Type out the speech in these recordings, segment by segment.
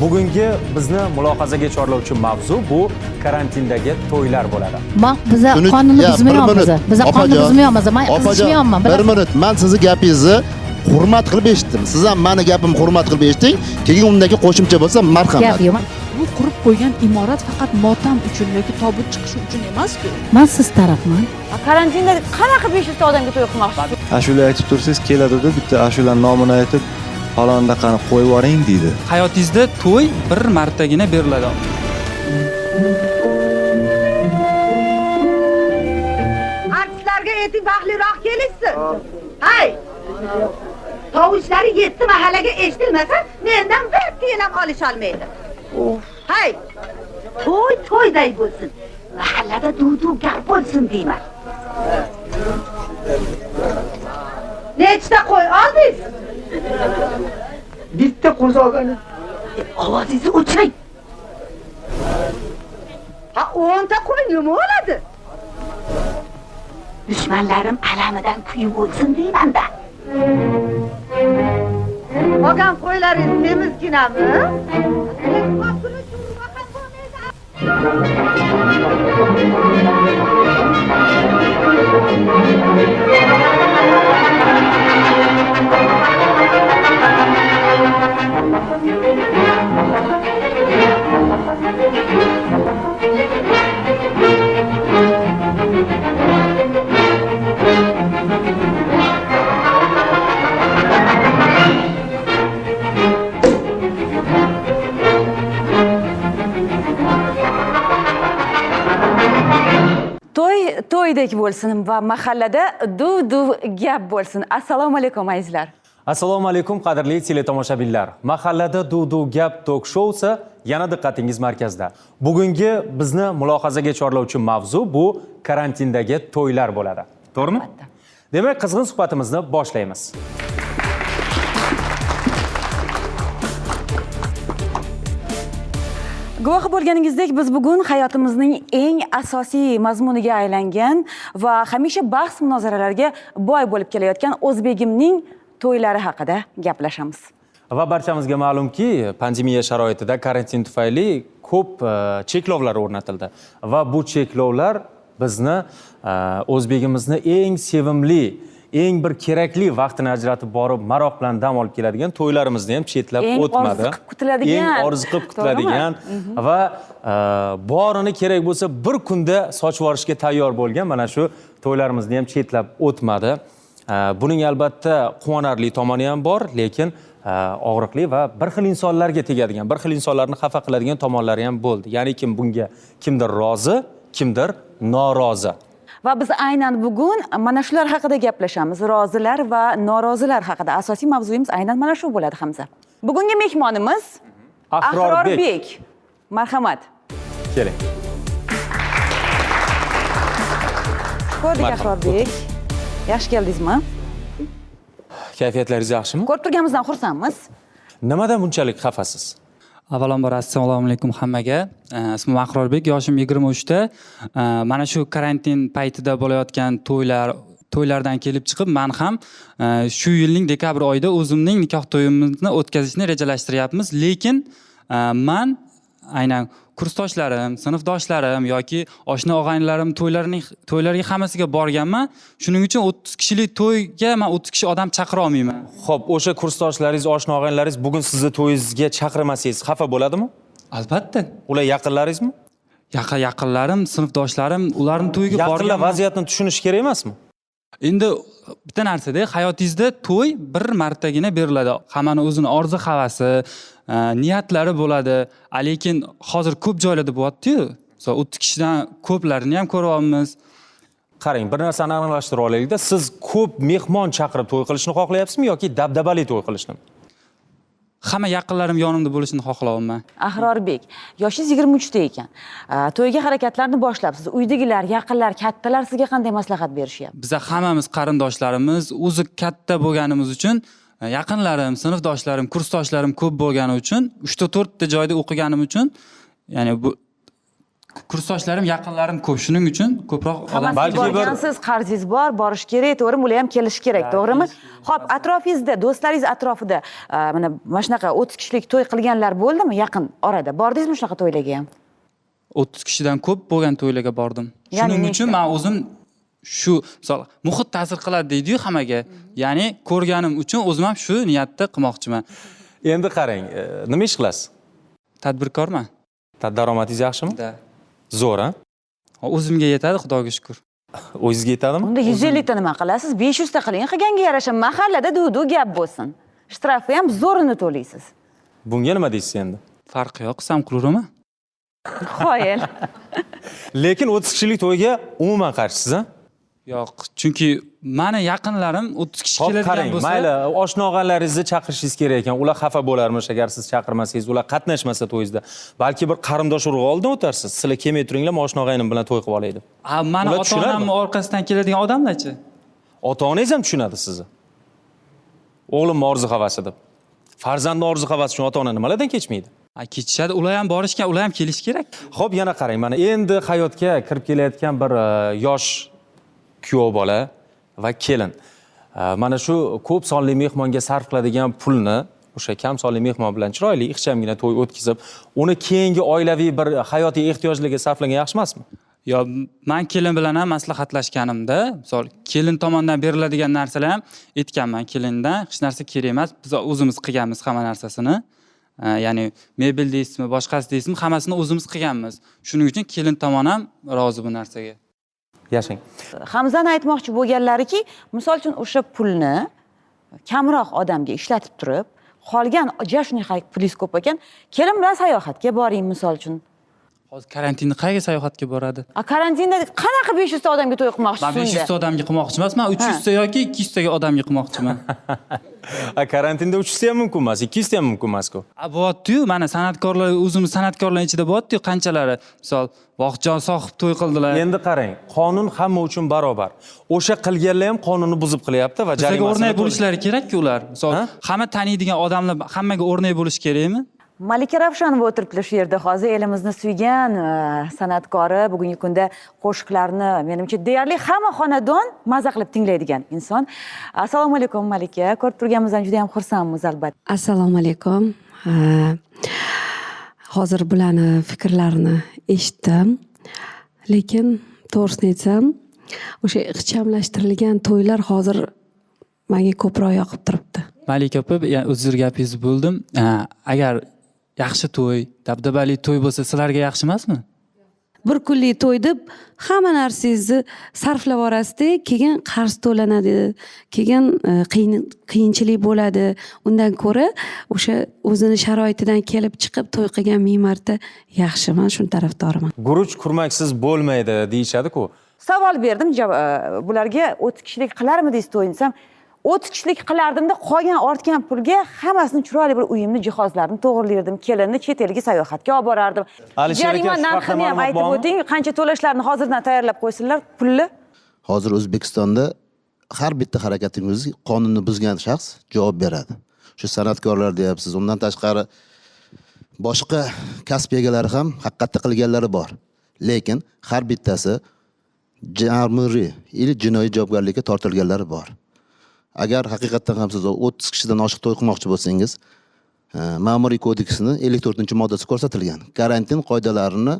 bugungi bizni mulohazaga chorlovchi mavzu bu karantindagi to'ylar bo'ladi. Man biza qonunni buzmayapmiz biza qonunni Opajon, buzmayapmiz man qizishmayapman bir minut. Man sizni gapingizni hurmat qilib eshitdim. Siz ham mani gapimni hurmat qilib eshiting keyin undan keyin qo'shimcha bo'lsa marhamat. Gap yo'q bu qurib qo'ygan imorat faqat motam uchun yoki tobut chiqishi uchun emasku man siz tarafman. Karantinda qanaqa beshikta odamga to'y qilmoqchi? Ashula aytib tursangiz keladida bitta ashulani nomini aytib falondaqani qo'yib yuboring deydi. Hayotingizda to'y bir martagina beriladi. Artistlarga ayting baxtliroq kelishsin hay! Tovushlari yetti mahallaga eshitilmasa mendan bir tiyin ham olisholmaydi hay! To'y to'yday bo'lsin. Mahallada duv duv gap bo'lsin deyman. Nechta qo'y oldingiz Bitti kuzağı Avazisi uçay. Ha oğanta koyun oladı? Düşmanlarım alamıdan kuyu olsun deyman da. Bakan koyların temiz günah mı? Thank you. Semizginami to'y to'ydek bo'lsin va mahallada duv duv gap bo'lsin. Assalomu alaykum azizlar assalomu alaykum qadrli teletomoshabinlar mahallada duv duv gap tok shousi yana diqqatingiz markazida bugungi bizni mulohazaga chorlovchi mavzu bu karantindagi to'ylar bo'ladi. To'g'rimi? Demak qizg'in suhbatimizni boshlaymiz guvohi bo'lganingizdek biz bugun hayotimizning eng asosiy mazmuniga aylangan va hamisha bahs munozaralarga boy bo'lib kelayotgan o'zbegimning to'ylari haqida gaplashamiz. Va barchamizga ma'lumki pandemiya sharoitida karantin tufayli ko'p e, cheklovlar o'rnatildi. Va bu cheklovlar bizni e, o'zbegimizni eng sevimli eng bir kerakli vaqtini ajratib borib maroq bilan dam olib keladigan to'ylarimizni ham chetlab Eng o'tmadi orziqib kutiladigan. eng orziqib kutiladigan va e, borini kerak bo'lsa bir kunda sochib yuborishga tayyor bo'lgan mana shu to'ylarimizni ham chetlab o'tmadi. E, buning albatta quvonarli tomoni ham bor lekin e, og'riqli va bir xil insonlarga tegadigan bir xil insonlarni xafa qiladigan tomonlari ham bo'ldi. Ya'ni kim bunga kimdir rozi kimdir norozi va biz aynan bugun mana shular haqida gaplashamiz. Rozilar va norozilar haqida. Asosiy mavzuyimiz aynan mana shu bo'ladi hamza. Bugungi mehmonimiz ahrorbek ahrorbek marhamat. Keling. Ko'rdik ahrorbek yaxshi keldingizmi? Kayfiyatlaringiz yaxshimi? Ko'rib turganimizdan xursandmiz. Nimadan bunchalik xafasiz avvalambor assalomu alaykum hammaga. Eh, ismim ahrorbek yoshim yigirma uchda. Eh, mana shu karantin paytida bo'layotgan to'ylar to'ylardan kelib chiqib man ham eh, shu yilning dekabr oyida o'zimning nikoh to'yimizni o'tkazishni rejalashtiryapmiz. Lekin man aynan kursdoshlarim sinfdoshlarim yoki oshna og'aynilarim to'ylarining to'ylariga hammasiga borganman. Shuning uchun o'ttiz kishilik to'yga man o'ttiz kishi odam chaqira olmayman. Ho'p o'sha kursdoshlaringiz oshna og'aynilaringiz bugun sizni to'yingizga chaqirmasangiz xafa bo'ladimi? Albatta. Ular yaqinlaringizmi? Yaqin yaqinlarim sinfdoshlarim ularni to'yiga yaqinlar vaziyatni tushunishi kerak emasmi? Endi bitta narsada hayotingizda to'y bir martagina beriladi. Hammani o'zini orzu havasi niyatlari bo'ladi. A lekin hozir ko'p joylarda bo'lyaptiyu. Misol o'ttiz kishidan ko'plarini ham ko'ryapmiz. Qarang bir narsani aniqlashtirib olaylikda siz ko'p mehmon chaqirib to'y qilishni xohlayapsizmi yoki dabdabali to'y qilishni? Hamma yaqinlarim yonimda bo'lishini xohlayapman ahrorbek yoshingiz yigirma uchda ekan. A, to'yga harakatlarni boshlabsiz. Uydagilar yaqinlar kattalar sizga qanday maslahat berishyapti? Biza hammamiz qarindoshlarimiz o'zi katta bo'lganimiz uchun yaqinlarim sinfdoshlarim kursdoshlarim ko'p bo'lgani uchun uchta to'rtta joyda o'qiganim uchun ya'ni bu kursdoshlarim yaqinlarim ko'p. Shuning uchun ko'proq odam Balki borgansiz qarzingiz bor borish kerak to'g'rimi? Ular ham kelishi kerak. To'g'rimi ho'p atrofingizda do'stlaringiz atrofida a, mana mana shunaqa o'ttiz kishilik to'y qilganlar bo'ldimi yaqin orada? Bordingizmi shunaqa to'ylarga? Ham o'ttiz kishidan ko'p bo'lgan to'ylarga bordim. Shuning uchun man o'zim shu misol muhit ta'sir qiladi deydiyu hammaga. Ya'ni ko'rganim uchun o'zim ham shu niyatda qilmoqchiman. Endi qarang e, nima ish qilasiz? Tadbirkorman. Ta- daromadingiz yaxshimi? Da. zo'r a o'zimga yetadi xudoga shukur. O'zingizga yetadimi? Unda yuz ellikta nima qilasiz? Besh yuzta qiling. Qilganga yarasha mahallada duv duv gap bo'lsin. Shtrafni ham zo'rini to'laysiz. Bunga nima deysiz endi? Farqi yo'q qilsam qilaveraman qoyil lekin o'ttiz kishilik to'yga umuman qarshisiz a yo'q chunki mani yaqinlarim o'ttiz kishi hop keladigan qarang bo'lsa mayli oshna og'alaringizni chaqirishingiz kerak ekan. Ular xafa bo'larmish agar siz chaqirmasangiz ular qatnashmasa to'yingizda. Balki bir qarindosh urug'i oldin o'tarsiz. Sizlar kelmay turinglar man oshna og'aynim bilan to'y qilib olay deb a mani Ular ota onamni orqasidan keladigan odamlarchi? Ota onangiz ham tushunadi sizni. O'g'limni orzu havasi deb. Farzandni orzu havasi uchun ota ona nimalardan kechmaydi? A ketishadi ular ham borishgan ular ham kelishi kerak. Ho'p yana qarang mana endi hayotga kirib kelayotgan bir e, yosh kuyov bola va kelin. E, mana shu ko'p sonli mehmonga sarf qiladigan pulni o'sha kam sonli mehmon bilan chiroyli ixchamgina to'y o'tkazib uni keyingi oilaviy bir hayotiy ehtiyojlarga sarflagan yaxshi emasmi yo man kelin bilan ham maslahatlashganimda misol kelin tomonidan beriladigan narsalar ham aytganman kelindan hech narsa kerak emas biz o'zimiz qilganmiz hamma narsasini. A, ya'ni mebel deysizmi boshqasi deysizmi hammasini o'zimiz qilganmiz. Shuning uchun kelin tomon ham rozi bu narsaga yashang. Hamzani aytmoqchi bo'lganlariki misol uchun o'sha pulni kamroq odamga ishlatib turib qolgan ja shunaqa pulingiz ko'p ekan kelin bilan sayohatga boring misol uchun. Hozir karantinda qayerga sayohatga boradi? A karantinda qanaqa besh yuzta odamga to'y man qilmoqchisiz besh unda yuzta odamga qilmoqchi emasman uch yuzta yoki ikki yuztaga odamga qilmoqchiman. A, karantinda uch yuzta ham mumkin emas ikki yuzta ham mumkin emasku. A bo'lyaptiyu mana san'atkorlar o'zimiz san'atkorlar ichida bo'lyaptiyu qanchalari misol vohidjon sohib to'y qildilar. Endi qarang qonun hamma uchun barobar. O'sha qilganlar ham qonunni buzib qilyapti va bizlarga jarimasini o'rnak bo'lishlari kerakku ular. Misol Ha? hamma taniydigan odamlar hammaga o'rnak bo'lishi kerakmi malika ravshanova o'tiribdilar shu yerda. Hozir elimizni suygan e, san'atkori bugungi kunda qo'shiqlarni menimcha deyarli hamma xonadon maza qilib tinglaydigan inson. Assalomu alaykum malika. Ko'rib turganimizdan juda yam xursandmiz albatta. Assalomu alaykum. Hozir bularni fikrlarini eshitdim. Lekin to'g'risini aytsam o'sha ixchamlashtirilgan to'ylar hozir manga ko'proq yoqib turibdi. Malika opa uzr gapingizni bo'ldim. Agar yaxshi to'y dabdabali to'y bo'lsa sizlarga yaxshi emasmi bir kunlik to'y deb hamma narsangizni sarflab yuborasizda keyin qarz to'lanadi keyin e, qiyin qiyinchilik bo'ladi. Undan ko'ra o'sha o'zini sharoitidan kelib chiqib to'y qilgan ming marta yaxshi man shuni tarafdoriman. Guruch kurmaksiz bo'lmaydi deyishadi-ku. Savol berdim e, bularga o'ttiz kishilik qilarmidingiz to'yni? Desam o'ttiz kishilik qilardimda qolgan ortgan pulga hammasini chiroyli bir uyimni jihozlarini to'g'irlardim kelinni chet elga sayohatga olib borardim. Jarima narxini ham aytib o'ting qancha to'lashlarini hozirdan tayyorlab qo'ysinlar pulni hozir o'zbekistonda har bitta harakatingiz qonunni buzgan shaxs javob beradi. Shu san'atkorlar deyapsiz. Undan tashqari boshqa kasb egalari ham haqiqatda qilganlari bor. Lekin har bittasi jamuriy или jinoiy javobgarlikka tortilganlari bor agar haqiqatdan ham siz o'ttiz kishidan oshiq to'y qilmoqchi bo'lsangiz ma'muriy kodeksini ellik to'rtinchi moddasi ko'rsatilgan. Karantin qoidalarini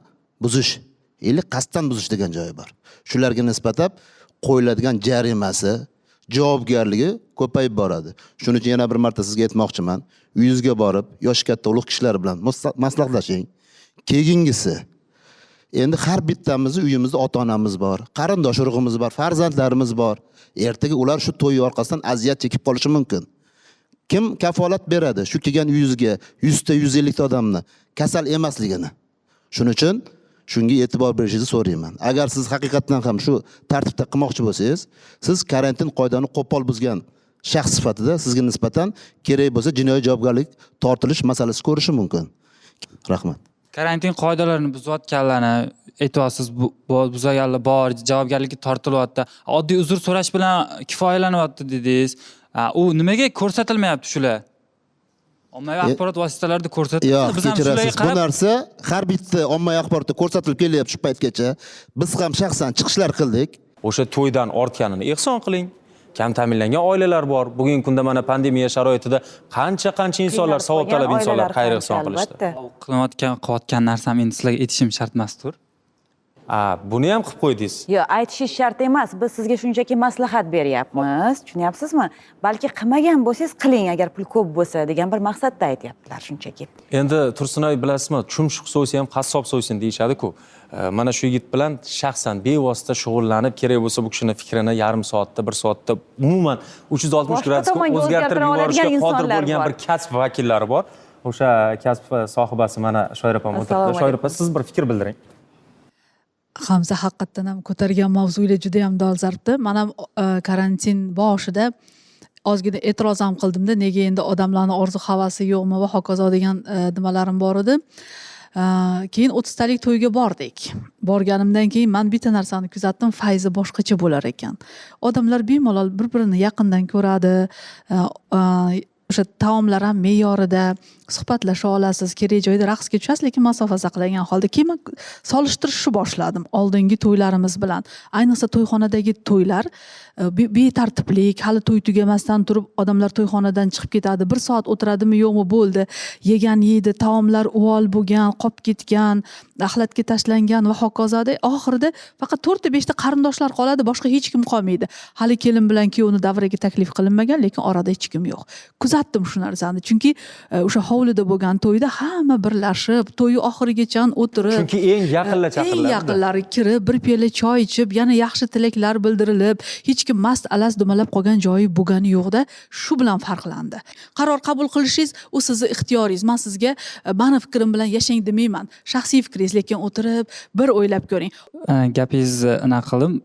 buzish или qasddan buzish degan joyi bor. Shularga nisbatan qo'yiladigan jarimasi javobgarligi ko'payib boradi. Shuning uchun yana bir marta sizga aytmoqchiman uyingizga borib yoshi katta ulug' kishilar bilan maslahatlashing. Keyingisi endi har bittamizni uyimizda ota onamiz bor qarindosh urug'imiz bor farzandlarimiz bor. Ertaga ular shu to'y orqasidan aziyat chekib qolishi mumkin. Kim kafolat beradi shu kelgan uyingizga yuzta yuz ellikta odamni? Kasal emasligini. Shuning uchun shunga e'tibor berishingizni so'rayman. Agar siz haqiqatdan ham shu tartibda qilmoqchi bo'lsangiz siz karantin qoidani qo'pol buzgan shaxs sifatida sizga nisbatan kerak bo'lsa jinoiy javobgarlik tortilish masalasi ko'rishi mumkin. Rahmat. Karantin qoidalarini buzayotganlarni aytyapsiz bu- bu- buzganlar bor javobgarlikka tortilyapti. Oddiy uzr so'rash bilan kifoyalanyapti dedingiz. U nimaga ko'rsatilmayapti shular? Ommaviy axborot vositalarida ko'rsatiladi yo'q biz ham shularga kechirasiz bu narsa har bitta ommaviy axborotda ko'rsatilib kelyapti shu paytgacha. Biz ham shaxsan chiqishlar qildik. O'sha to'ydan ortganini ehson qiling kam ta'minlangan oilalar bor. Bugungi kunda mana pandemiya sharoitida qancha qancha insonlar Qiynalib savob qolgan talab insonlar xayr ehson qilishdi? qilayotgan qilayotgan narsamni endi sizlarga aytishim shart emasdir a buni ham qilib qo'ydingiz? Yo'q aytishingiz shart emas. Biz sizga shunchaki maslahat beryapmiz. Tushunyapsizmi? Balki qilmagan bo'lsangiz qiling agar pul ko'p bo'lsa degan bir maqsadda aytyaptilar shunchaki. Endi tursunoy bilasizmi chumshuq so'ysa ham qassob so'ysin deyishadiku mana shu yigit bilan shaxsan bevosita shug'ullanib kerak bo'lsa bu kishini fikrini yarim soatda bir soatda umuman uch yuz oltmish gradusga o'zgartirib yuborishga qodir bo'lgan bir kasb vakillari bor. O'sha kasb sohibasi mana shoira opam o'tiribdi shoira opa siz bir fikr bildiring. Hamza haqiqatdan ham ko'targan mavzular juda yam dolzarbda man ham e, karantin boshida ozgina e'tiroz ham qildimda. Nega endi odamlarni orzu havasi yo'qmi va hokazo degan e, nimalarim bor edi keyin o'ttiztalik to'yga bordik. Borganimdan keyin man bitta narsani kuzatdim fayzi boshqacha bo'lar ekan. Odamlar bemalol bir birini yaqindan ko'radi. E, o'sha taomlar ham me'yorida suhbatlasha olasiz kerak joyda raqsga tushasiz lekin masofa saqlagan holda keyin man solishtirishni boshladim oldingi to'ylarimiz bilan. Ayniqsa to'yxonadagi to'ylar betartiblik hali to'y tugamasdan turib odamlar to'yxonadan chiqib ketadi bir soat o'tiradimi yo'qmi bo'ldi yegan yeydi taomlar uvol bo'lgan qolib ketgan axlatga tashlangan va hokazoda oxirida faqat to'rtta beshta qarindoshlar qoladi boshqa hech kim qolmaydi hali kelin bilan kuyovni davraga taklif qilinmagan lekin orada hech kim yo'q kuzatdim shu narsani chunki o'sha hovlida bo'lgan to'yda hamma birlashib to'yi oxirigacha o'tirib chunki eng yaqinlar eng chaqiriladi yaqinlari kirib bir piyola choy ichib yana yaxshi tilaklar bildirilib hech kim mast alas dumalab qolgan joyi bo'lgani yo'qda. Shu bilan farqlandi. Qaror qabul qilishingiz u sizni ixtiyoringiz. Man sizga e, mani fikrim bilan yashang demayman. Shaxsiy fikringiz lekin o'tirib bir o'ylab ko'ring. Э, gapingizni anaqa qildim.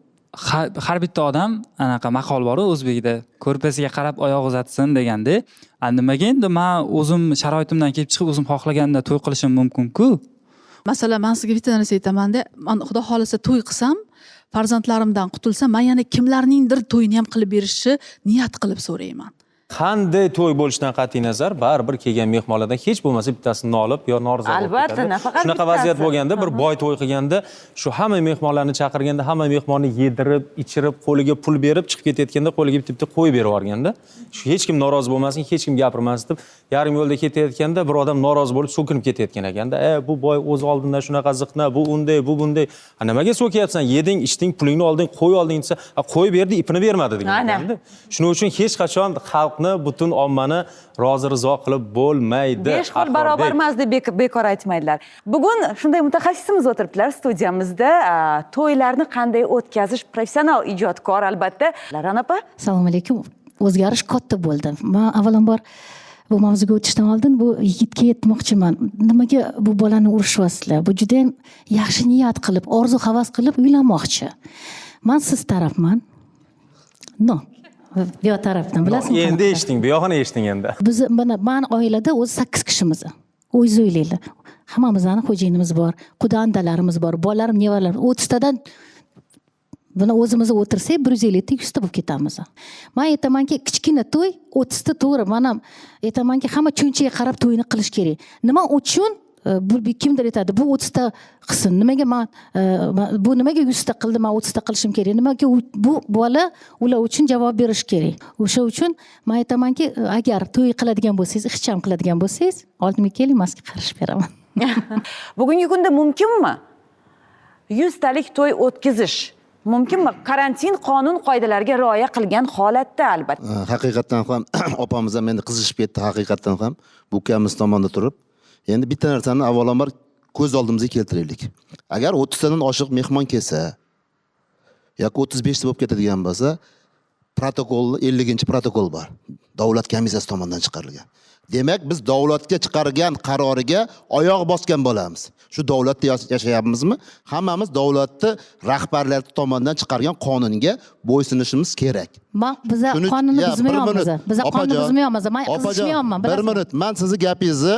Har har bitta odam anaqa maqol boru o'zbekda ko'rpasiga qarab oyoq uzatsin deganda a nimaga endi man o'zim sharoitimdan kelib chiqib o'zim xohlaganda to'y qilishim mumkinku? Masalan man sizga bitta narsa aytamanda. Man xudo xohlasa to'y qilsam farzandlarimdan qutulsa man yana kimlarningdir to'yini ham qilib berishni niyat qilib so'rayman. Qanday to'y bo'lishidan qat'iy nazar baribir kelgan mehmonlardan hech bo'lmasa bittasini nolib yo bo'lib Albatta, nafaqat shunaqa vaziyat bo'lganda bir boy to'y qilganda shu hamma mehmonlarni chaqirganda hamma mehmonni yedirib ichirib qo'liga pul berib chiqib ketayotganda qo'liga bitta bitta qo'y berib yuborganda shu hech kim norozi bo'lmasin hech kim gapirmasin deb yarim yo'lda ketayotganda bir odam norozi bo'lib so'kinib ketayotgan ekanda e bu boy o'zi oldindan shunaqa ziqna bu unday bu bunday. "A, nimaga so'kyapsan? Yeding ichding pulingni olding qo'y olding desa "A, qo'y berdi ipini bermadi degan shuning uchun hech qachon xalqni butun ommani rozi rizo qilib bo'lmaydi. Besh qo'l barobar emas deb bek- bekor aytmaydilar. Bugun shunday mutaxassisimiz o'tiribdilar studiyamizda. To'ylarni qanday o'tkazish professional ijodkor albatta. Rana opa? Assalomu alaykum. O'zgarish katta bo'ldi. Man avvalambor bu mavzuga o'tishdan oldin bu yigitga aytmoqchiman nimaga bu bolani urishyapsizlar bu judayam yaxshi niyat qilib orzu havas qilib uylanmoqchi. Man siz tarafman. No bu tarafdan bilasizmi? endi eshiting bu yog'ini eshiting endi. Biz mana mani oilada o'zi sakkiz kishimiz. O'zingiz o'ylanglar hammamizni xo'jayinimiz bor quda andalarimiz bor bolalarim nevaralarim. O'ttiztadan buni o'zimiz o'tirsak bir yuz ellikta yuzta bo'lib ketamiz. Man aytamanki kichkina to'y o'ttizta to'g'ri. Man ham aytamanki hamma cho'nchaga qarab to'yni qilish kerak. Nima uchun bu kimdir aytadi bu o'ttizta qilsin nimaga man bu nimaga yuzta qildi man o'ttizta qilishim kerak nimaga bu bola ular uchun javob berishi kerak o'sha uchun man aytamanki agar to'y qiladigan bo'lsangiz ixcham qiladigan bo'lsangiz oldimga keling man sizga qarashib beraman bugungi kunda mumkinmi yuztalik to'y o'tkazish mumkinmi karantin qonun qoidalariga rioya qilgan holatda albatta haqiqatdan ham opamiz ham endi qizishib ketdi haqiqatdan ham bu ukamiz tomonda turib endi bitta narsani avvalambor ko'z oldimizga keltiraylik. Agar o'ttiztadan oshiq mehmon kelsa yoki o'ttiz beshta bo'lib ketadigan bo'lsa protokol elliginchi protokol bor. Davlat komissiyasi tomonidan chiqarilgan. Demak biz davlatga chiqargan qaroriga oyoq bosgan bo'lamiz. Shu davlatda yas- yashayapmizmi? Hammamiz davlatni rahbarlari tomonidan chiqargan qonunga bo'ysunishimiz kerak. Man biza qonunni Ya, bir buzmayapmiz. biza qonunni buzmayapmiz. Man bir minut. Man sizni gapingizni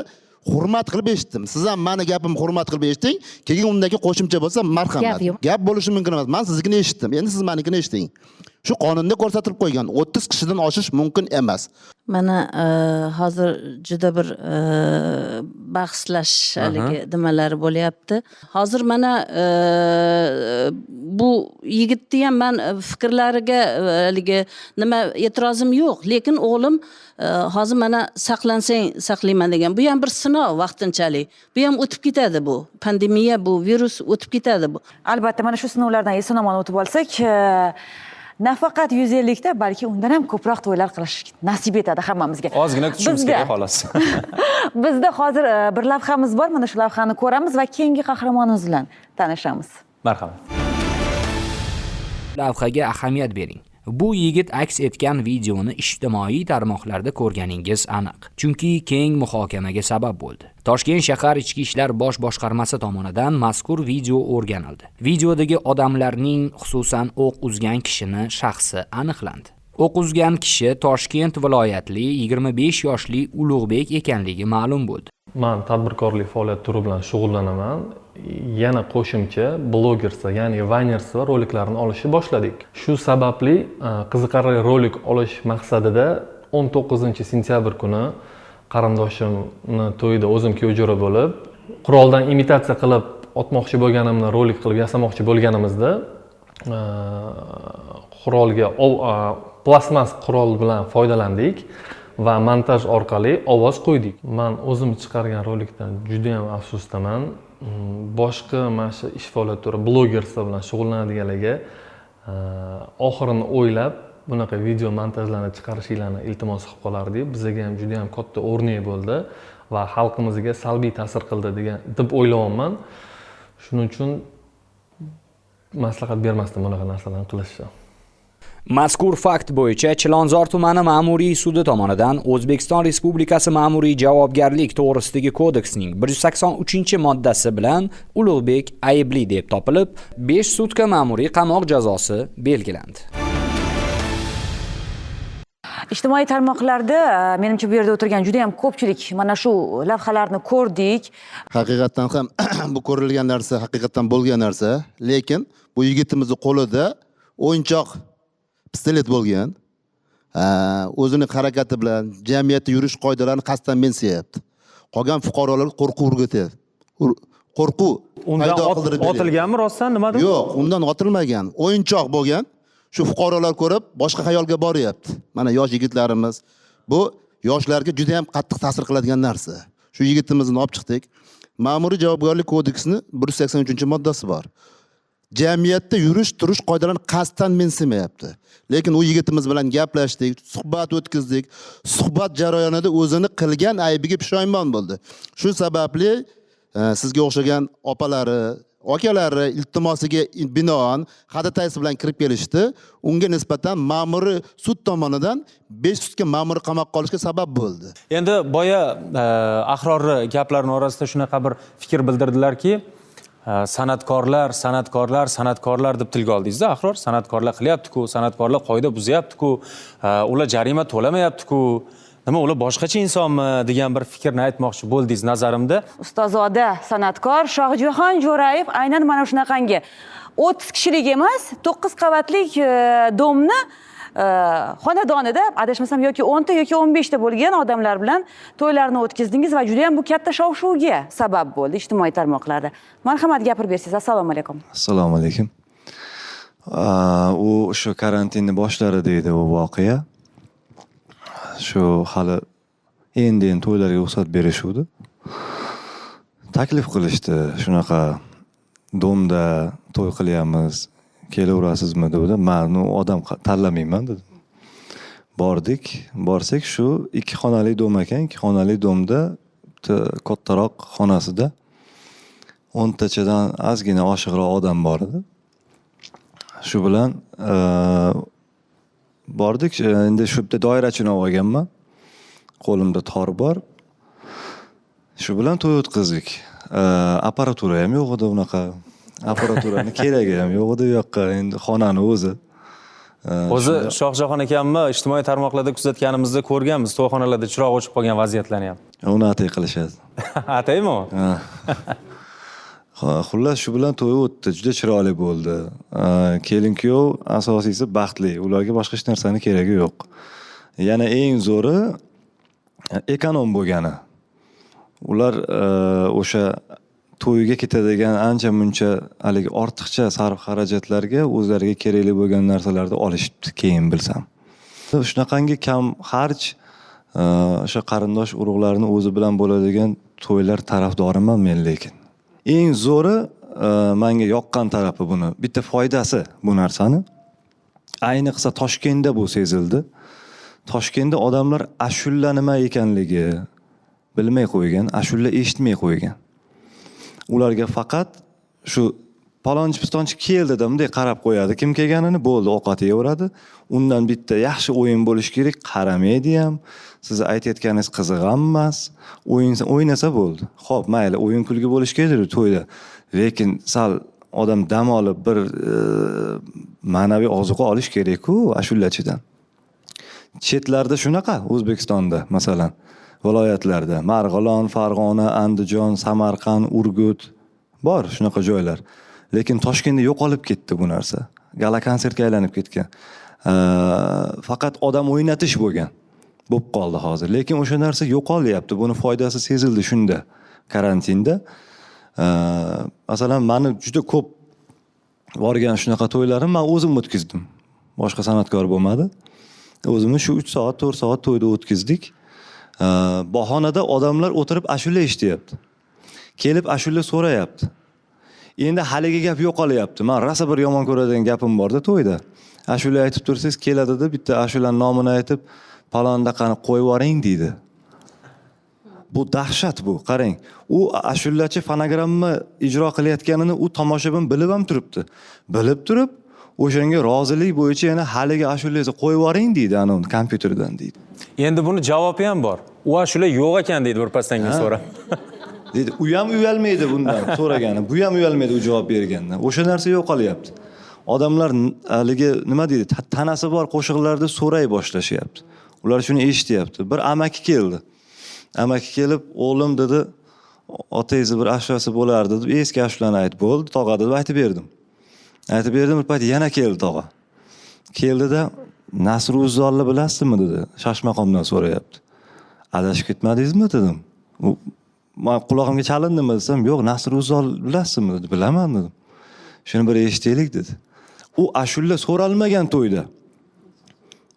hurmat qilib eshitdim siz ham mani gapimni hurmat qilib eshiting keyin undan keyin qo'shimcha bo'lsa marhamat. Gap bo'lishi mumkin emas. Man siznikini eshitdim endi siz manikini eshiting shu qonunda ko'rsatilib qo'ygan o'ttiz kishidan oshish mumkin emas. Mana e, hozir juda bir e, bahslash haligi nimalari bo'lyapti. Hozir mana e, bu yigitni ham man fikrlariga haligi nima e'tirozim yo'q. Lekin o'g'lim hozir mana saqlansang saqlayman degan. Bu ham bir sinov vaqtinchalik. Bu ham o'tib ketadi bu. Pandemiya bu virus o'tib ketadi bu. Albatta mana shu sinovlardan eson omon o'tib olsak nafaqat yuz ellikta balki undan ham ko'proq to'ylar qilish nasib etadi hammamizga. Ozgina kutishimiz kerak xolos. Bizda hozir e, bir lavhamiz bor mana shu lavhani ko'ramiz va keyingi qahramonimiz bilan tanishamiz. Marhamat. Lavhaga ahamiyat bering. Bu yigit aks etgan videoni ijtimoiy tarmoqlarda ko'rganingiz aniq. Chunki keng muhokamaga sabab bo'ldi toshkent shahar ichki ishlar bosh boshqarmasi tomonidan mazkur video o'rganildi. Videodagi odamlarning xususan o'q uzgan kishini shaxsi aniqlandi. O'q uzgan kishi toshkent viloyatli 25 yoshli ulug'bek ekanligi ma'lum bo'ldi. Man tadbirkorlik faoliyati turi bilan shug'ullanaman. Yana qo'shimcha blogersa ya'ni vaynersa roliklarni olishni boshladik. Shu sababli qiziqarli rolik olish maqsadida 19 sentyabr kuni qarindoshimni to'yida o'zim kuyovjo'ra bo'lib quroldan imitatsiya qilib otmoqchi bo'lganimni rolik qilib yasamoqchi bo'lganimizda e, qurolga e, plastmas qurol bilan foydalandik va montaj orqali ovoz qo'ydik. Man o'zim chiqargan rolikdan judayam afsusdaman mm, boshqa mana shu ish faoliyati turi blogersa bilan shug'ullanadiganlarga e, oxirini o'ylab bunaqa video montajlarni chiqarishinglarni iltimos qilib qolardik bizaga ham juda yam katta o'rnak bo'ldi va xalqimizga salbiy ta'sir qildi degan deb o'ylayapman shuning uchun maslahat bermasdim bunaqa narsalarni qilishni Mazkur fakt bo'yicha Chilonzor tumani ma'muriy sudi tomonidan O'zbekiston Respublikasi ma'muriy javobgarlik to'g'risidagi kodeksning 183-moddasi bilan Ulug'bek aybli deb topilib, 5 sutka ma'muriy qamoq jazosi belgilandi. Ijtimoiy tarmoqlarda e, menimcha bu yerda o'tirgan juda yam ko'pchilik mana shu lavhalarni ko'rdik. Haqiqatdan ham bu ko'rilgan narsa haqiqatdan bo'lgan narsa lekin bu yigitimizni qo'lida o'yinchoq pistolet bo'lgan. O'zini harakati bilan jamiyatda yurish qoidalarini qasddan mensiyyapti qolgan fuqarolarga qo'rquv o'rgatyapti qo'rquv undan otilganmi rostdan? Nimadir yo'q undan otilmagan. O'yinchoq bo'lgan shu fuqarolar ko'rib boshqa xayolga boryapti. Mana yosh yigitlarimiz. Bu yoshlarga juda yam qattiq ta'sir qiladigan narsa. Shu yigitimizni olib chiqdik. Ma'muriy javobgarlik kodeksini bir yuz sakson uchinchi moddasi bor. Jamiyatda yurish turish qoidalarini qasddan mensimayapti. Lekin u yigitimiz bilan gaplashdik suhbat o'tkazdik. Suhbat jarayonida o'zini qilgan aybiga pushaymon bo'ldi. Shu sababli e, sizga o'xshagan opalari akalari iltimosiga binoan hadataysi bilan kirib kelishdi. Unga nisbatan ma'muriy sud tomonidan besh sutka ma'muriy qamoqqa olishga sabab bo'ldi. Endi boya e, ahrorni gaplarini orasida shunaqa bir fikr bildirdilarki e, san'atkorlar san'atkorlar san'atkorlar deb tilga oldingizda ahror san'atkorlar qilyaptiku san'atkorlar qoida buzyaptiku e, ular jarima to'lamayaptiku. Nima ular boshqacha insonmi degan bir fikrni aytmoqchi bo'ldingiz nazarimda. Ustozoda san'atkor shohjahon jo'rayev aynan mana shunaqangi. O'ttiz kishilik emas to'qqiz qavatlik e, domni e, xonadonida adashmasam yoki o'nta yoki o'n beshta bo'lgan odamlar bilan to'ylarni o'tkazdingiz va juda yam bu katta shov shuvga sabab bo'ldi ijtimoiy tarmoqlarda. Marhamat gapirib bersangiz assalomu alaykum. Assalomu alaykum. U o'sha karantinni boshlarida edi u voqea shu hali endi endi to'ylarga ruxsat berishuvdi. Taklif qilishdi shunaqa domda to'y qilyapmiz kelaverasizmi degandi man odam tanlamayman dedim bordik borsak shu ikki xonali dom ekan. Ikki xonali domda bitta kattaroq xonasida o'ntachadan ozgina oshiqroq odam bor edi. Shu bilan e, bordik. Endi shu bitta doirachini olib olganman. Qo'limda tor bor. Shu bilan to'y o'tkazdik. Apparatura ham yo'q edi unaqa. Apparaturani keragi ham yo'q edi u yoqqa. Endi xonani o'zi. O'zi shohjahon akamni ijtimoiy tarmoqlarda kuzatganimizda ko'rganmiz. To'yxonalarda chiroq o'chib qolgan vaziyatlarni ham uni atay qilishadi. Ataymi Ha. Xullas shu bilan to'y o'tdi juda chiroyli bo'ldi. Kelin kuyov asosiysi baxtli. Ularga boshqa hech narsani keragi yo'q. Yana eng zo'ri ekonom bo'lgani. Ular e, o'sha to'yga ketadigan ancha muncha haligi ortiqcha sarf xarajatlarga o'zlariga kerakli bo'lgan narsalarni olishibdi keyin bilsam. Shunaqangi kam xarj e, o'sha qarindosh urug'larni o'zi bilan bo'ladigan to'ylar tarafdoriman men lekin. Eng zo'ri e, manga yoqqan tarafi buni. Bitta foydasi bu narsani. Ayniqsa toshkentda bu sezildi. Toshkentda odamlar ashulla nima ekanligi bilmay qo'ygan ashulla eshitmay qo'ygan. Ularga faqat shu palonchi pistonchi keldi keldida bunday qarab qo'yadi. Kim kelganini bo'ldi ovqat yeyveradi undan bitta yaxshi o'yin bo'lishi kerak qaramaydi ham sizni aytayotganingiz qiziq ham emas o'yin o'ynasa bo'ldi. Ho'p mayli o'yin kulgi bo'lishi kerakku to'yda. Lekin sal odam dam olib bir e, ma'naviy ozuqa olish kerakku ashulachidan. Chetlarda shunaqa o'zbekistonda masalan viloyatlarda. Marg'ilon farg'ona andijon samarqand urgut bor shunaqa joylar. lekin toshkentda yo'qolib ketdi bu narsa. Gala konsertga aylanib ketgan. Ee, faqat odam o'ynatish bo'lgan bo'lib qoldi hozir. Lekin o'sha narsa yo'qolyapti buni foydasi sezildi shunda karantinda. Ee, masalan mani juda ko'p borgan shunaqa to'ylarim man o'zim o'tkazdim. Boshqa san'atkor bo'lmadi. O'zimiz shu uch soat to'rt soat to'yda o'tkazdik. Ee, bahonada odamlar o'tirib ashula eshityapti. Kelib ashula so'rayapti. Endi haligi gap yo'qolyapti. Man rosa bir yomon ko'radigan gapim borda to'yda. Ashula aytib tursangiz keladida bitta ashulani nomini aytib palondaqani qo'yib yuboring deydi. Bu dahshat bu qarang. U ashulachi fonogramma ijro qilayotganini u tomoshabin bilib ham turibdi. Bilib turib o'shanga rozilik bo'yicha yana haligi ashulangizni qo'yib yuboring deydi anavi kompyuterdan deydi. Endi buni javobi ham bor. U ashula yo'q ekan deydi birpasdan keyin so'rab deydi u ham uyalmaydi bundan. So'ragani bu ham uyalmaydi u javob bergandan o'sha narsa yo'qolyapti odamlar haligi nima deydi ta- tanasi bor qo'shiqlarda so'ray boshlashyapti ular shuni eshityapti. Bir amaki keldi. Amaki kelib o'g'lim dedi otangizni bir ashulasi bo'lardi deb eski ashulani aytib bo'ldi. Tog'a deb aytib berdim. Aytib berdim bir payt yana keldi tog'a. Keldida nasru uzzolni bilasizmi? dedi shashmaqomdan so'rayapti. Adashib ketmadingizmi? dedim. U man qulog'imga chalindimi desam yo'q nasr uzzol bilasizmi dedi. Bilaman dedim. Shuni bir eshitaylik dedi. U ashula so'ralmagan to'yda.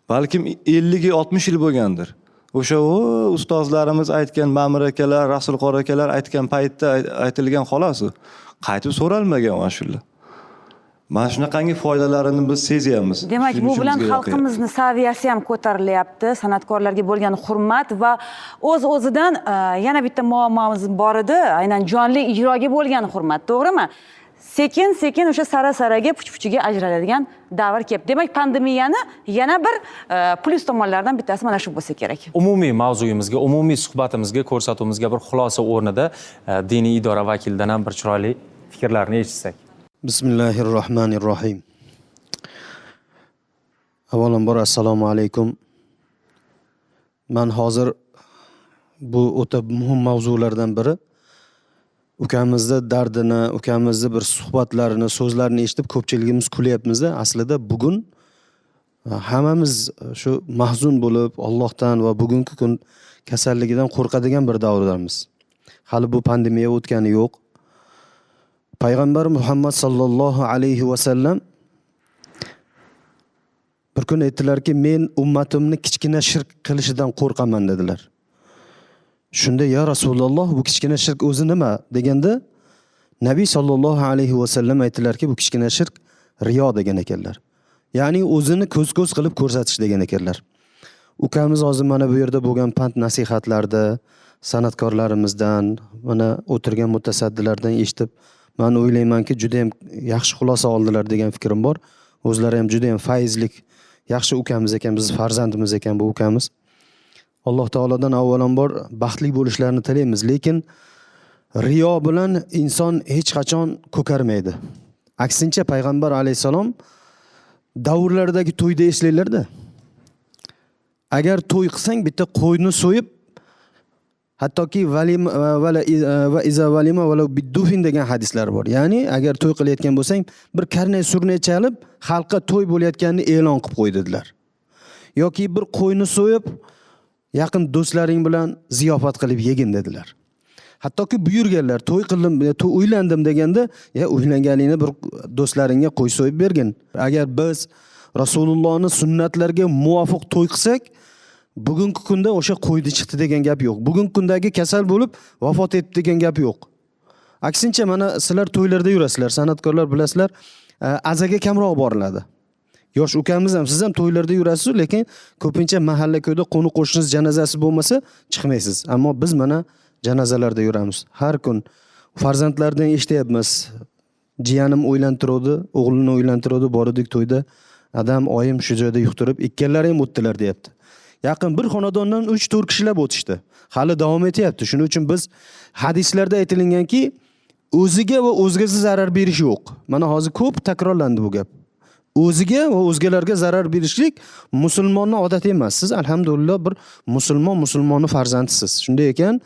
Balkim ellik oltmish yil bo'lgandir. O'sha ustozlarimiz aytgan ma'mur akalar rasulqor akalar aytgan paytda aytilgan xolos qaytib so'ralmagan ashula. Mana shunaqangi foydalarini biz sezyapmiz. Demak bu bilan xalqimizni saviyasi ham ko'tarilyapti. San'atkorlarga bo'lgan hurmat va o'z o'zidan e, yana bitta muammomiz bor edi. Aynan jonli ijroga bo'lgan hurmat to'g'rimi? Sekin sekin o'sha sara saraga puch puchiga ajraladigan davr kelibdi demak pandemiyani yana bir e, plyus tomonlaridan bittasi mana shu bo'lsa kerak. Umumiy mavzuyimizga umumiy suhbatimizga ko'rsatuvimizga bir xulosa o'rnida e, diniy idora vakilidan ham bir chiroyli fikrlarni eshitsak bismillahi rohmanir rohim avvalambor assalomu alaykum. Man hozir bu o'ta muhim mavzulardan biri. Ukamizni dardini ukamizni bir suhbatlarini so'zlarini eshitib ko'pchiligimiz kulyapmizda. Aslida bugun e, hammamiz e, shu mahzun bo'lib ollohdan va bugungi kun kasalligidan qo'rqadigan bir davrdamiz hali bu pandemiya o'tgani yo'q. Payg'ambar muhammad sollallohu alayhi vasallam bir kun aytdilarki men ummatimni kichkina shirk qilishidan qo'rqaman dedilar. Shunda ya rasululloh bu kichkina shirk o'zi nima? deganda nabiy sollallohu alayhi vasallam aytdilarki bu kichkina shirk riyo degan ekanlar. Ya'ni o'zini ko'z ko'z qilib ko'rsatish degan ekanlar. Ukamiz hozir mana bu yerda bo'lgan pand nasihatlarda san'atkorlarimizdan mana o'tirgan mutasaddilardan eshitib man o'ylaymanki judayam yaxshi xulosa oldilar degan fikrim bor. O'zlari ham judayam fayzlik yaxshi ukamiz ekan bizni farzandimiz ekan bu ukamiz. Alloh taolodan avvalambor baxtli bo'lishlarini tilaymiz. Lekin riyo bilan inson hech qachon ko'karmaydi. Aksincha payg'ambar alayhissalom davrlardagi to'yda eslanglarda. Agar to'y qilsang bitta qo'yni so'yib hattoki valim va la- va iza valima va biddufin degan hadislar bor. Ya'ni agar to'y qilayotgan bo'lsang bir karnay surnay chalib xalqqa to'y bo'layotganini e'lon qilib qo'y dedilar. Yoki bir qo'yni so'yib yaqin do'stlaring bilan ziyofat qilib yegin dedilar. Hattoki buyurganlar to'y qildim e, to'y uylandim deganda ya uylanganingni bir do'stlaringga qo'y so'yib bergin. Agar biz rasulullohni sunnatlariga muvofiq to'y qilsak bugungi kunda o'sha qo'ydi chiqdi degan gap yo'q bugungi kundagi kasal bo'lib vafot etdi degan gap yo'q aksincha mana sizlar to'ylarda yurasizlar san'atkorlar bilasizlar e, azaga kamroq boriladi. Yosh ukamiz ham siz ham to'ylarda yurasiz lekin ko'pincha mahalla ko'yda qo'ni qo'shningiz janozasi bo'lmasa chiqmaysiz. Ammo biz mana janozalarda yuramiz. Har kun farzandlardan eshityapmiz. Jiyanim o'ylantiruvdi o'g'lini o'ylantiruvdi bordik to'yda adam oyim shu joyda yuqtirib ikkalari ham o'tdilar deyapti yaqin bir xonadondan uch to'rt kishilab o'tishdi. Hali davom etyapti. Shuning uchun biz hadislarda aytilinganki o'ziga va o'zgasi zarar berish yo'q. Mana hozir ko'p takrorlandi bu gap. O'ziga va o'zgalarga zarar berishlik musulmonni odati emas. Siz alhamdulillah bir musulmon musulmonni farzandisiz. Shunday ekan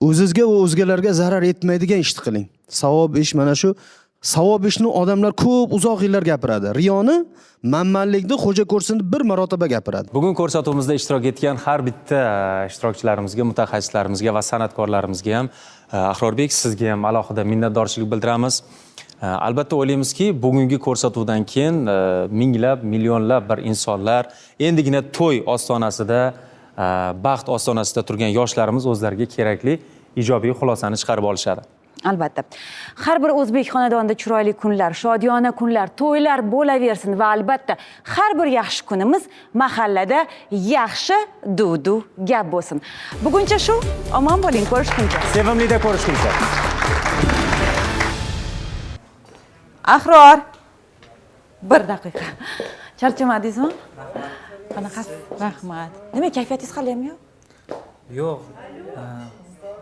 o'zizga va o'zgalarga zarar etmaydigan ishni qiling. Savob ish mana shu savob ishni odamlar ko'p uzoq yillar gapiradi. Riyoni manmanlikni xo'ja ko'rsin deb bir marotaba gapiradi. Bugun ko'rsatuvimizda ishtirok etgan har bitta e, ishtirokchilarimizga mutaxassislarimizga va san'atkorlarimizga ham e, ahrorbek sizga ham alohida minnatdorchilik bildiramiz. E, albatta o'ylaymizki bugungi ko'rsatuvdan keyin minglab millionlab bir insonlar endigina to'y ostonasida baxt ostonasida turgan yoshlarimiz o'zlariga kerakli ijobiy xulosani chiqarib olishadi. Albatta. Har bir o'zbek xonadonida chiroyli kunlar shodiyona kunlar to'ylar bo'laversin va albatta har bir yaxshi kunimiz mahallada yaxshi duv gap bo'lsin. Buguncha shu. Omon bo'ling ko'rishguncha. Sevimlida ko'rishguncha. Ahror bir daqiqa. Charchamadingizmi? Qanaqasiz? Rahmat. Nima kayfiyatingiz haliyam yo'q? Yo'q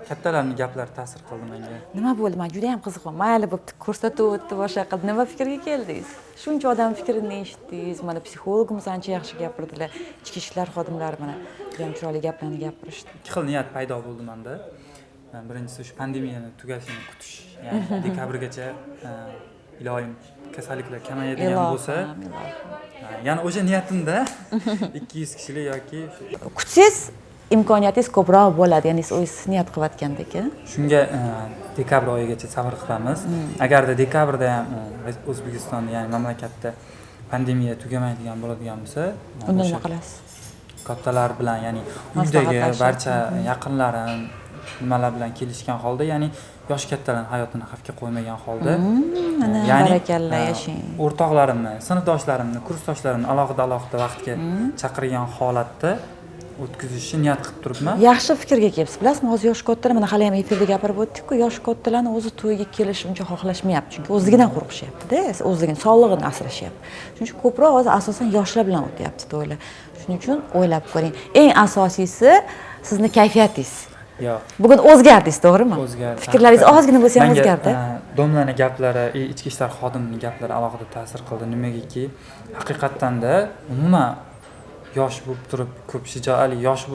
kattalarni gaplari ta'sir qildi menga. Nima bo'ldi? Man juda yam qiziqman. Mayli bo'pti ko'rsatuv o'tdi boshqa qildi nima fikrga keldingiz? Shuncha odam fikrini eshitdingiz. Mana psixologimiz ancha yaxshi gapirdilar. İchki ishlar xodimlari mana juda yam chiroyli gaplarni gapirishdi. İkki xil niyat paydo bo'ldi manda birinchisi shu pandemiyani tugashini kutish ya'ni dekabrgacha e, iloyim kasalliklar kamayadigan bo'lsa e, yana o'sha niyatimda ikki yuz kishilik yoki kutsangiz imkoniyatingiz ko'proq bo'ladi. Ya'ni siz o'zingiz niyat qilayotgandek shunga e, dekabr oyigacha sabr qilamiz. Agarda dekabrda ham e, o'zbekistonda ya'ni mamlakatda pandemiya tugamaydigan bo'ladigan bo'lsa e, unda nima qilasiz kattalar bilan ya'ni uydagi barcha yaqinlarim nimalar bilan kelishgan holda ya'ni yosh kattalarni hayotini xavfga qo'ymagan holda mana ya'ni barakalla e, yashang. o'rtoqlarimni sinfdoshlarimni kursdoshlarimni alohida alohida vaqtga chaqirgan holatda o'tkazishni niyat qilib turibman. Yaxshi fikrga kelibsiz. Bilasizmi hozir yosh kattalar mana hali ham efirda gapirib o'tdikku yosh kattalarni o'zi to'yga kelish uncha xohlashmayapti. Chunki o'zligidan qo'rqishyaptida o'zligini sog'lig'ini asrashyapti. Shuning uchun ko'proq hozir asosan yoshlar bilan o'tyapti to'ylar. Shuning uchun o'ylab ko'ring. Eng asosiysi sizni kayfiyatingiz. Yo'q. Bugun o'zgardingiz to'g'rimi? O'zgardi. Fikrlaringiz ozgina bo'lsa ham o'zgardi. e, domlani gaplari i- ichki ishlar xodimining gaplari alohida ta'sir qildi. Nimagaki haqiqatdanda umuman yosh bo'lib turib ko'p shijoatli yosh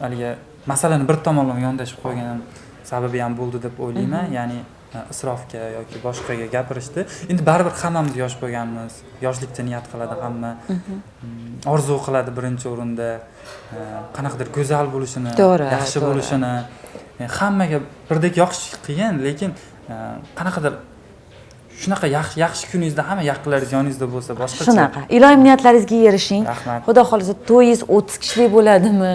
haligi masalani bir tomonlama yondashib qo'yganim sababi ham bo'ldi deb o'ylayman. Ya'ni e, isrofga yoki boshqaga gapirishdi. Endi baribir hammamiz yosh bo'lganmiz. Yoshlikda niyat qiladi hamma. Mm, orzu qiladi birinchi o'rinda. E, qanaqadir go'zal bo'lishini To'g'ri, yaxshi bo'lishini. E, hammaga birdek yoqish qiyin lekin qanaqadir shunaqa yaxshi yaxshi kuningizda hamma yaqinlaringiz yoningizda bo'lsa boshqacha shunaqa. iloyim niyatlaringizga erishing. Rahmat. xudo xohlasa to'yingiz o'ttiz kishilik bo'ladimi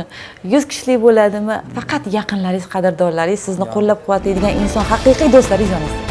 yuz kishilik bo'ladimi? Faqat yaqinlaringiz qadrdonlaringiz sizni qo'llab quvvatlaydigan inson haqiqiy do'stlaringiz yoningizda